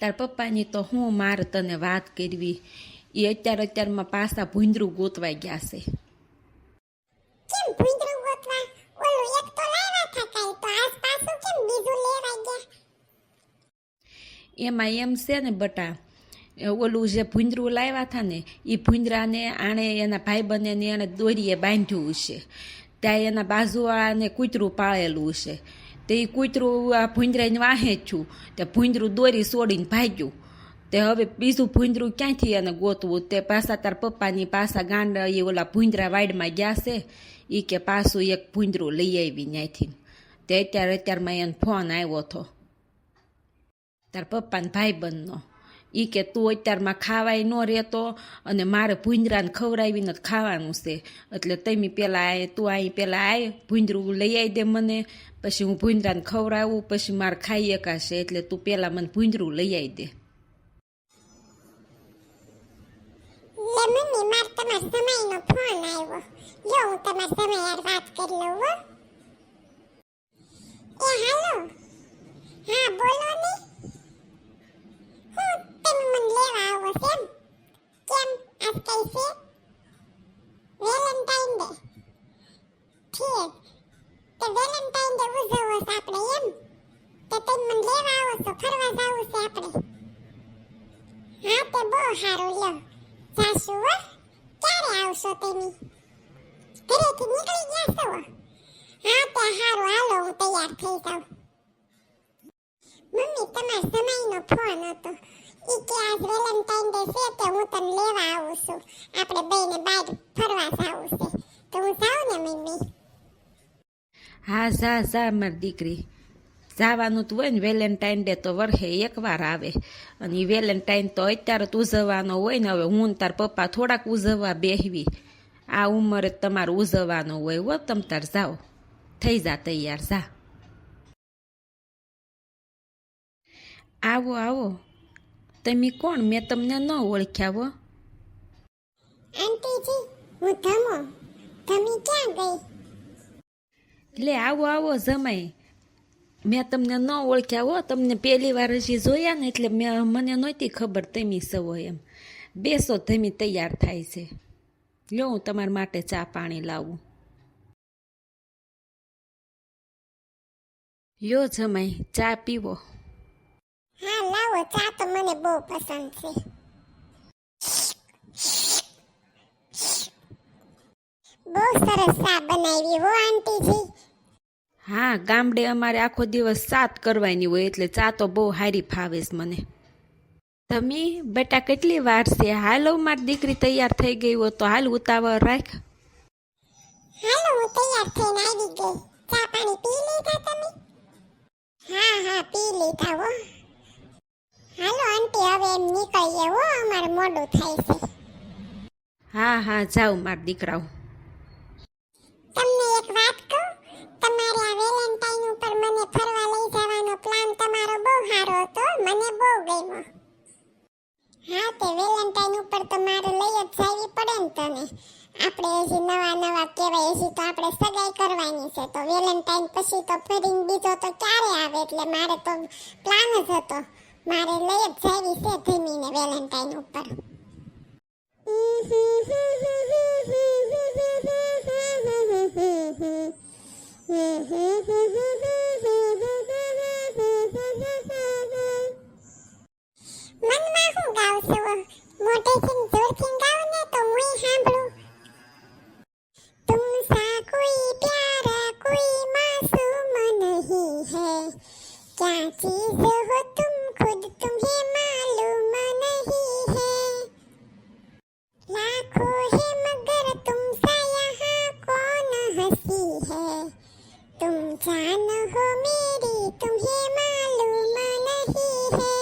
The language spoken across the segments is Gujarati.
તાર પપ્પાની તો હું મારે તને વાત કરવી. એ અત્યારે અત્યારમાં પાછા ભૂંદરું ગોતવાઈ ગયા છે. એમાં એમ છે ને બટા ઓલું જે ભૂંદરું લાવ્યા હતા ને એ ભૂંદરાને આણે એના ભાઈબંધને એને દોરીએ બાંધ્યું છે. ત્યાં એના બાજુવાળાને કૂતરું પાળેલું છે. તે કૂતરું આ ભૂંદરાને વાહે જ છું. તે ભૂંદરું દોરી છોડીને ભાગ્યું. તે હવે બીજું ભૂંદરું ક્યાંથી એને ગોતવું? તે પાછા તાર પપ્પાની પાછા ગાંડા એ ઓલા ભૂંદરા વાડમાં ગયા છે. એ કે પાછું એક ભૂંદરું લઈ આવી ત્યાંથી તે અત્યારે અત્યારમાં એને ફોન આવ્યો હતો. તાર પપ્પાને ભાઈબંધનો. ઈ કે તું અત્યારમાં ખાવાય ન રહેતો અને મારે ભૂંજરાને ખવડાવીને જ ખાવાનું છે. એટલે તમે પેલા આય, તું અહીં પેલા આય, ભૂંજરું લઈ આવી દે મને, પછી હું ભૂંજરાને ખવડાવું, પછી મારે ખાઈ એકાશે એટલે તું પેલા મને ભૂંજરું લઈ આવી દે. ફોન આવ્યો. જો હું તમાર સમય યાર વાત કરી લઉં એ હા બોલો ને હું તમે મને લેવા આવો છે એમ કેમ આજ કઈ છે વેલેન્ટાઇન ડે ઠીક તો વેલેન્ટાઇન ડે ઉજવવો છે આપણે એમ તો તમે મને લેવા આવો છો ફરવા જાવું છે આપણે હા તે બહુ સારું લ્યો. જાશું હો, ક્યારે આવશો તેની ઘરેથી નીકળી ગયા છો? હા, તે સારું હાલો, હું તૈયાર થઈ જાઉં. મમ્મી, તમારા સમયનો ફોન હતો. એ કે આજ વેલેન્ટાઇન ડે છે, તે હું તને લેવા આવું છું. આપણે બેને બહાર ફરવા જાવું છે. તો હું જાઉં ને, મમ્મી? હા, જા જા, મારી દીકરી. જવાનું તો હોય ને વેલેન્ટાઇન ડે તો વર્ષે એકવાર આવે. અને એ વેલેન્ટાઇન તો અત્યારે જ ઉજવવાનો હોય ને હવે હું તાર પપ્પા થોડાક ઉજવવા બેહવી. આ ઉંમરે તમારે ઉજવવાનો હોય હો તમ તાર જાઓ. થઈ જા તૈયાર જા. આવો આવો. તમે કોણ? મેં તમને ન ઓળખ્યા હો. આંટીજી હું ધમો. ક્યાં ગઈ? આવો આવો જમાઈ. મેં તમને ન ઓળખ્યા હો તમને પહેલી વાર હજી જોયા ને એટલે મેં મને નહોતી ખબર તમે સવો એમ બેસો ધમી તૈયાર થાય છે લો હું તમારા માટે ચા પાણી લાવું લ્યો જમાઈ ચા પીવો હા લાવો ચા તો મને બહુ પસંદ છે બહુ સરસ ચા બનાવી હો આંટીજી હા ગામડે અમારે આખો દિવસ સાત કરવાની હોય એટલે ચા તો બહુ હારી ફાવે છે મને. તમે બેટા કેટલી વાર છે? હાલો મારી દીકરી તૈયાર થઈ ગઈ હોય તો હાલ ઉતાવળ રાખ. હાલો હું તૈયાર થઈને આવી ગઈ. ચા પાણી પી લીધા તમે? હા હા પી લીધા હો. હાલો આંટી હવે એમ નીકળીએ હો. અમારે મોડું થાય છે. હા હા જાઉં મારા દીકરાઓ. હા, તે વેલેન્ટાઇન ઉપર તો મારે લઈ જ જાવી પડે ને તને. આપણે હજી નવા નવા કહેવાય, હજી તો આપણે સગાઈ કરવાની છે. તો વેલેન્ટાઇન પછી તો ફરીને બીજો તો ક્યારે આવે? એટલે મારે તો પ્લાન જ હતો. મારે લઈ જ જાવી છે ધમીને વેલેન્ટાઇન ઉપર. મનમાં क्या चीज हो तुम खुद तुम्हें मालूम नहीं है लाखों है मगर तुम सा यहाँ कौन हंसी है तुम जान हो मेरी तुम्हें मालूम नहीं है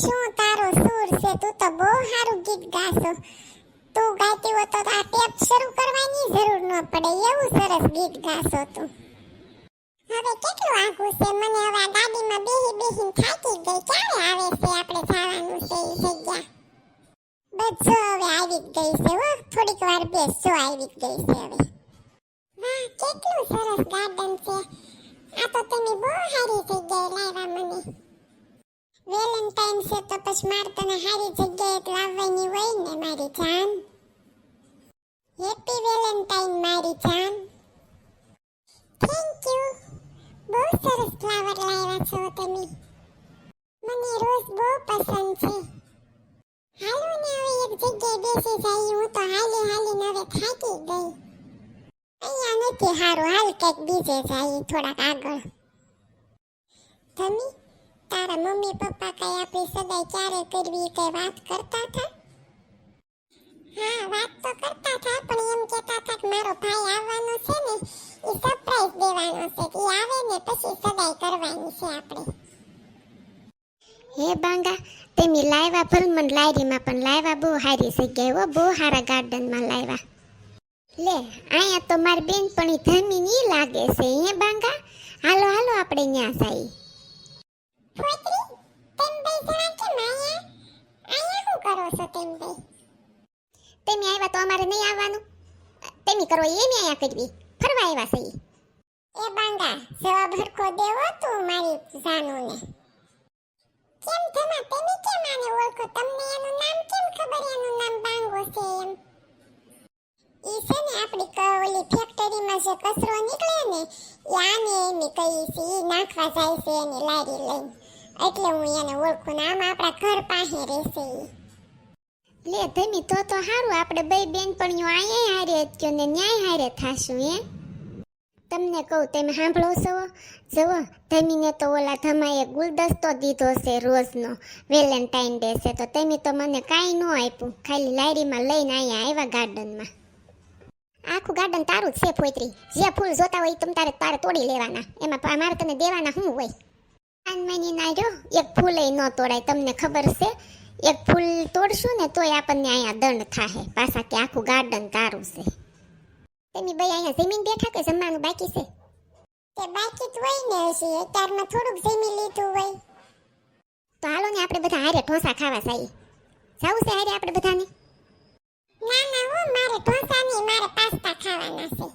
શું તારો સૂર છે? તું તો બહુ સારું ગીત ગાશો. તું ગાતી હો તો આ ટેપ શરૂ કરવાની જરૂર ન પડે. એવું સરસ ગીત ગાશો તું. હવે કેટલું આઘું છે? મને હવે આ ગાડીમાં બેહી બેહીને થાકી ગઈ. ક્યારે આવે છે આપણે જવાનું છે એ જગ્યા? બધો હવે આવી જ ગઈ છે હો. થોડીક વાર બેસો આવી જ ગઈ છે હવે. વાહ, કેટલું સરસ ગાર્ડન છે. આ તો તમે બહુ સારી જગ્યાએ લાવ્યા મને. વેલેન્ટાઇન છે તો પછી મારે તને સારી જગ્યાએ લાવવાની હોય ને મારી જાન. હેપી વેલેન્ટાઇન મારી જાન. થેન્ક યુ બહુ સરસ ફ્લાવર લાવ્યા છો તમે. મને રોઝ બહુ પસંદ છે. હાલો ને હવે એક જગ્યાએ બેસી જઈએ હું તો હાલી હાલીને હવે થાકી ગઈ. અહીંયા નથી હારું, હાલ કંઈક બીજે જઈએ થોડાક આગળ. ધમી? તારા મમ્મી પપ્પા કઈ આપણી સગાઈ ક્યારે કરવી કઈ વાત કરતા હતા? હા, વાત તો કરતા હતા, પણ એમ કહેતા હતા કે મારો ભાઈ આવવાનો છે ને, એ સરપ્રાઈઝ દેવાનો છે કે આવે ને પછી સગાઈ કરવાની છે આપણે. હે બાંગા, તેમી લાવ્યા ભલમન લાયરીમાં, પણ લાવ્યા બહુ સારી જગ્યાએ હો, બહુ સારા ગાર્ડનમાં લાવ્યા લે અહીંયા તો મારી બેનપણી ધમી ની લાગે છે, હે બાંગા? હાલો હાલો, આપણે ત્યાં જઈએ. ફોતરી તેમ બે જણા કેમ આયા શું કરો છો તેમ બે તેમ આવ્યા તો અમારે નહીં આવવાનું તેમી કરો એમ આયા કરવી ફરવા આવ્યા ઈ. એ બાંગા જવાબ હરખો દેવો તું મારી જાનુને કેમ થમા તમે કેમ આને ઓળખો તમને એનું નામ કેમ ખબર એનું નામ બાંગો છે એમ ઈ છે ને આપણી ક- ઓલી ફેક્ટરીમાં જે કચરો નીકળે ને એ આને એની કહી છે ઈ નાખવા જાય છે એની લારી લઈને એટલે હું એને ઓળખું ને આમ આપણા ઘર પાસે રહેશે. લે ધમી તો તો સારું આપણે બે બેનપણીઓ અહીંયા હારે કયો ને ન્યાય હારે થાશું, હે? તમને કહું, તમે સાંભળો છો? જુઓ ધમીને તો ઓલા ધમાએ ગુલદસ્તો દીધો છે રોજનો, વેલેન્ટાઇન ડે છે, તો તમે તો મને કાંઈ ન આપ્યું, ખાલી લાયરીમાં લઈને અહીંયા આવ્યા ગાર્ડનમાં. આખું ગાર્ડન તારું જ છે, ફોઈત્રી. જે ફૂલ જોતા હોય તમ તારે તારે તોડી લેવાના. એમાં મારે તને દેવાના શું હોય? કાનમાની ના એક એક ફૂલે ન તોડાય તમને ખબર છે? એક ફૂલ તોડશું ને તોય આપણને અહીંયા દંડ થાહે. પાછા કે આખું ગાર્ડન તારું છે. તેની ભાઈ અહીંયા જમીન બેઠા કે જમવાનું બાકી છે? તે બાકી તો હોય ને હશે અત્યારમાં થોડુંક જમી લીધું હોય. તો હાલો ને આપણે બધા હારે ઢોસા ખાવા જઈએ. જાવું છે હારે આપણે બધાને? ના ના હો મારે ઢોસા નહીં મારે પાસ્તા ખાવાના છે.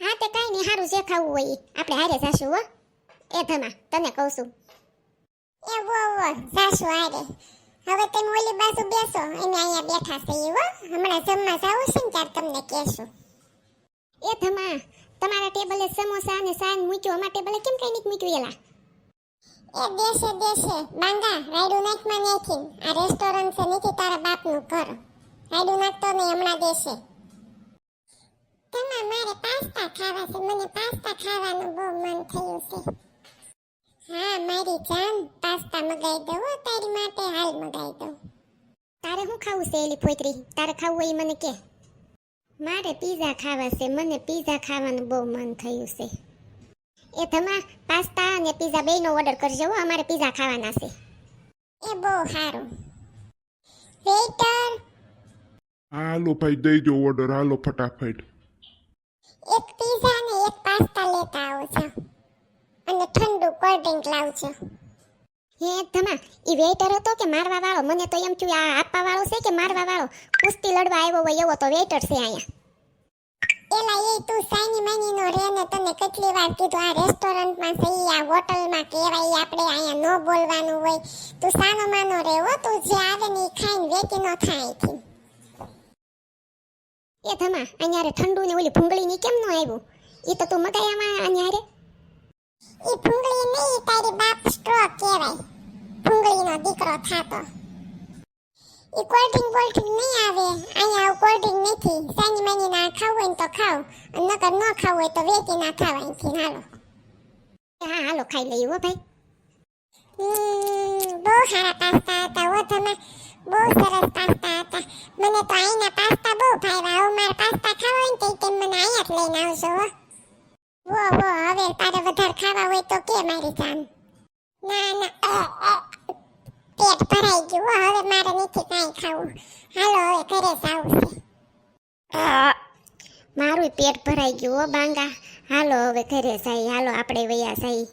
હા તે કાંઈ નહીં સારું જે ખાવું હોય આપણે હારે જાશું હો. એ ધમા તને કહું છું. એ વો વો જાશુ હારે હવે તમે ઓલી બાજુ બેસો અને અહીંયા બેઠા છે હો. હમણાં જમવા જાવું છે ને ત્યારે તમને કહેશું. એ ધમા તમારા ટેબલે સમોસા અને સાન મૂક્યો, અમારા ટેબલે કેમ કઈ નીક મૂક્યું એલા? એ દેશે દેશે, બાંગા, રાયડું નાખમાં નાખીને. આ રેસ્ટોરન્ટ છે નીચે તારા બાપનું ઘર. રાયડું નાખતો નહીં, હમણાં દેશે. તમા મારે પાસ્તા ખાવા છે, મને પાસ્તા ખાવાનું બહુ મન થયું છે. હા મારી જાન પાસ્તા મગાઈ દઉં હો તારી માટે હાલ મગાઈ દઉં. તારે શું ખાવું છે એલી ફોતરી? તારે ખાવું હોય મને કે. મારે પીઝા ખાવા છે મને પીઝા ખાવાનું બહુ મન થયું છે. એ ધમા પાસ્તા અને પીઝા બેયનો ઓર્ડર કરજો હો અમારે પીઝા ખાવાના છે. એ બહુ સારું. વેઇટર! હાલો ભાઈ દઈ દો ઓર્ડર હાલો ફટાફટ. એક પીઝા ને એક પાસ્તા લેતા આવજો અને ઠંડુ ડ્રિંક લાવજો હે, ધમા એ વેઇટર હતો કે મારવા વાળો? મને તો એમ થયું આ આપવા વાળો છે કે મારવા વાળો? કુસ્તી લડવા આવ્યો હોય એવો તો વેઇટર છે અહીંયા. એલા, એ તું સાઈની માની નો રે ને તને કેટલી વાર કીધું, આ રેસ્ટોરન્ટમાં સહી આ હોટલમાં કહેવાય આપણે અહીંયા ન બોલવાનું હોય. તું સાનો માનો રે હો, તું જે આવે ને ખાઈને વેચી ન થાય અહીંથી. એ ધમા, અહીંયા ઠંડુ ને ઓલી ભૂંગળી ની કેમ ન આવ્યું? એ તો તું મગાયામાં અહીંયા એ ભૂંગળી નહીં ઈ તારી બાપ સ્ટ્રો કહેવાય. ભૂંગળીનો દીકરો થાતો. એ કોલ્ડ ડ્રિંક કોલ્ડ ડ્રિંક નહીં આવે. અહીંયા આવું કોલ્ડ ડ્રિંક નથી. સાંજ માની ના ખાવું હોય તો ખાવ નકર ન ખાવું હોય તો વેચી ના ખાવા અહીંથી હાલો. હા, હાલો, ખાઈ લઈએ હો ભાઈ. બહુ સારા પાસ્તા હતા હો તમે. બહુ સરસ પાસ્તા હતા. મને તો અહીંના પાસ્તા બહુ ભાવ્યા. આવું મારા પાસ્તા ખાવા હોય ને તો ઈ મને અહીંયા જ લઈને આવજો હવે તારે વધારે ખાવા હોય તો કે મારી જાન? ના ના પેટ ભરાઈ ગયું. વો, હવે મારે નથી કાંઈ ખાવું. હાલો, હવે ઘરે જાવું છે. મારું પેટ ભરાઈ ગયું હો, બાંગા. હાલો, હવે ઘરે જાય હાલો, આપણે વયા જાય